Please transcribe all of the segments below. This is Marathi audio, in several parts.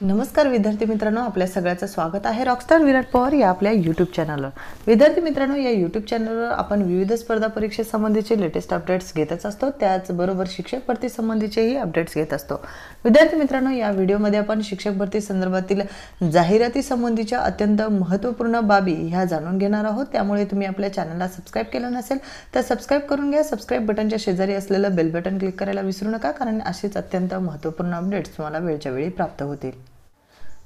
नमस्कार विद्यार्थी मित्रांनो आपल्या सगळ्याचं स्वागत आहे रॉकस्टार विराट पवार या आपल्या यूट्यूब चॅनलवर विद्यार्थी मित्रांनो या यूट्यूब चॅनलवर आपण विविध स्पर्धा परीक्षेसंबंधीचे लेटेस्ट अपडेट्स घेतच असतो. त्याचबरोबर शिक्षक भरती संबंधीचेही अपडेट्स घेत असतो. विद्यार्थी मित्रांनो या व्हिडिओमध्ये आपण शिक्षक भरती संदर्भातील जाहिराती संबंधीच्या अत्यंत महत्त्वपूर्ण बाबी ह्या जाणून घेणार आहोत. त्यामुळे तुम्ही आपल्या चॅनलला सबस्क्राईब केलं नसेल तर सबस्क्राईब करून घ्या. सबस्क्राईब बटनच्या शेजारी असलेलं बेल बटन क्लिक करायला विसरू नका कारण अशीच अत्यंत महत्त्वपूर्ण अपडेट्स तुम्हाला वेळच्या वेळी प्राप्त होतील.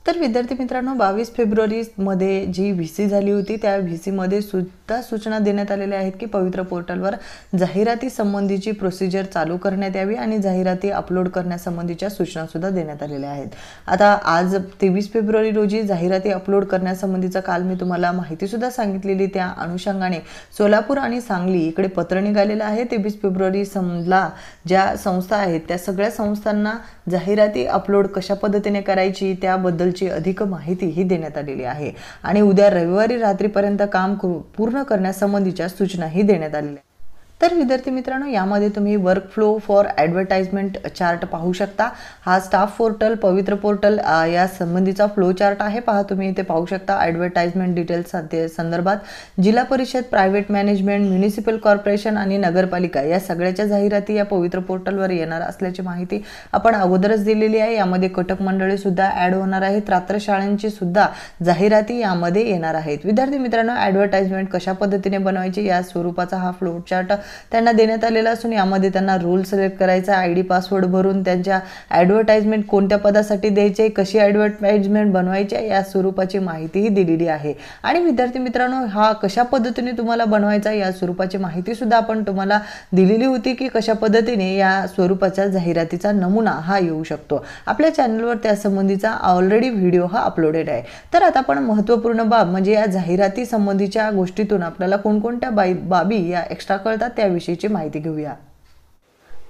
तर विद्यार्थी मित्रांनो बावीस फेब्रुवारीमध्ये जी व्ही सी झाली होती त्या व्ही सीमध्ये सुद्धा सूचना देण्यात आलेल्या आहेत की पवित्र पोर्टलवर जाहिराती संबंधीची प्रोसिजर चालू करण्यात यावी आणि जाहिराती अपलोड करण्यासंबंधीच्या सूचनासुद्धा देण्यात आलेल्या आहेत. आता आज तेवीस फेब्रुवारी रोजी जाहिराती अपलोड करण्यासंबंधीचा काल मी तुम्हाला माहितीसुद्धा सांगितलेली त्या अनुषंगाने सोलापूर आणि सांगली इकडे पत्र निघालेलं आहे. तेवीस फेब्रुवारी समला ज्या संस्था आहेत त्या सगळ्या संस्थांना जाहिराती अपलोड कशा पद्धतीने करायची त्याबद्दल त्याबद्दलची अधिक माहिती ही देण्यात आलेली आहे. आणि उद्या रविवारी रात्रीपर्यंत काम पूर्ण करण्यासंबंधीच्या सूचनाही देण्यात आलेल्या तर विद्यार्थी मित्रांनो यामध्ये तुम्ही work flow for advertisement chart पाहू शकता. हा स्टाफ पोर्टल पवित्र पोर्टल या संबंधीचा फ्लो चार्ट आहे. पहा तुम्ही इथे पाहू शकता ॲडव्हर्टाइजमेंट डिटेल्स संदर्भात. जिल्हा परिषद प्रायव्हेट मॅनेजमेंट म्युनिसिपल कॉर्पोरेशन आणि नगरपालिका या सगळ्याच्या जाहिराती या पवित्र पोर्टलवर येणार असल्याची माहिती आपण अगोदरच दिलेली आहे. यामध्ये कटक मंडळी सुद्धा ॲड होणार आहेत. रात्र शाळांची सुद्धा जाहिराती यामध्ये येणार आहेत. विद्यार्थी मित्रांनो ॲडव्हर्टाइजमेंट कशा पद्धतीने बनवायची या स्वरूपाचा हा फ्लो चार्ट त्यांना देण्यात आलेला असून यामध्ये त्यांना रोल सिलेक्ट करायचा आय डी पासवर्ड भरून त्यांच्या ॲडव्हर्टाईजमेंट कोणत्या पदासाठी द्यायचे कशी ॲडव्हर्टाईजमेंट बनवायची या स्वरूपाची माहितीही दिलेली आहे. आणि विद्यार्थी मित्रांनो हा कशा पद्धतीने तुम्हाला बनवायचा या स्वरूपाची माहिती सुद्धा आपण तुम्हाला दिलेली होती की कशा पद्धतीने या स्वरूपाच्या जाहिरातीचा नमुना हा येऊ शकतो. आपल्या चॅनलवर त्या संबंधीचा ऑलरेडी व्हिडिओ हा अपलोडेड आहे. तर आता आपण महत्त्वपूर्ण बाब म्हणजे या जाहिराती संबंधीच्या गोष्टीतून आपल्याला कोणकोणत्या बाई बाबी या एक्स्ट्रा कळतात त्याविषयीची माहिती घेऊया.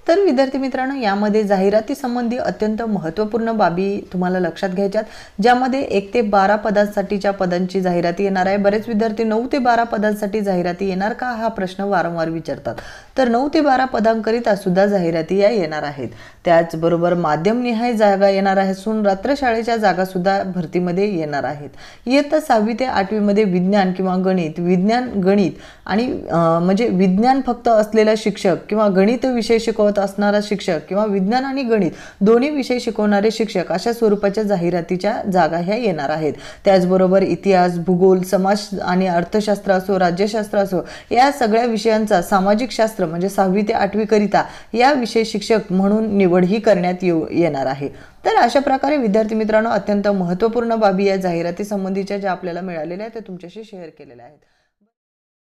तर विद्यार्थी मित्रांनो यामध्ये जाहिरातीसंबंधी अत्यंत महत्त्वपूर्ण बाबी तुम्हाला लक्षात घ्यायच्यात ज्यामध्ये एक ते बारा पदांसाठीच्या पदांची जाहिराती येणार आहे. बरेच विद्यार्थी नऊ ते बारा पदांसाठी जाहिराती येणार का हा प्रश्न वारंवार विचारतात. तर नऊ ते बारा पदांकरिता सुद्धा जाहिराती या येणार आहेत. त्याचबरोबर माध्यमनिहाय जागा येणार आहे. असून रात्रशाळेच्या जागासुद्धा भरतीमध्ये येणार आहेत. इयत्ता सहावी ते आठवीमध्ये विज्ञान किंवा गणित विज्ञान गणित आणि म्हणजे विज्ञान फक्त असलेला शिक्षक किंवा गणित विषय शिकवत असणारा शिक्षक किंवा विज्ञान आणि गणित दोन्ही विषय शिकवणारे शिक्षक अशा स्वरूपाच्या जाहिरातीच्या जागा ह्या येणार आहेत. त्याचबरोबर इतिहास भूगोल समाज आणि अर्थशास्त्र असो राज्यशास्त्र असो या सगळ्या विषयांचा सामाजिक शास्त्र म्हणजे सहावी ते आठवीकरिता या विषय शिक्षक म्हणून निवडही करण्यात येऊ येणार आहे. तर अशा प्रकारे विद्यार्थी मित्रांनो अत्यंत महत्त्वपूर्ण बाबी या जाहिराती संबंधीच्या ज्या आपल्याला मिळालेल्या आहेत त्या तुमच्याशी शेअर केलेल्या आहेत.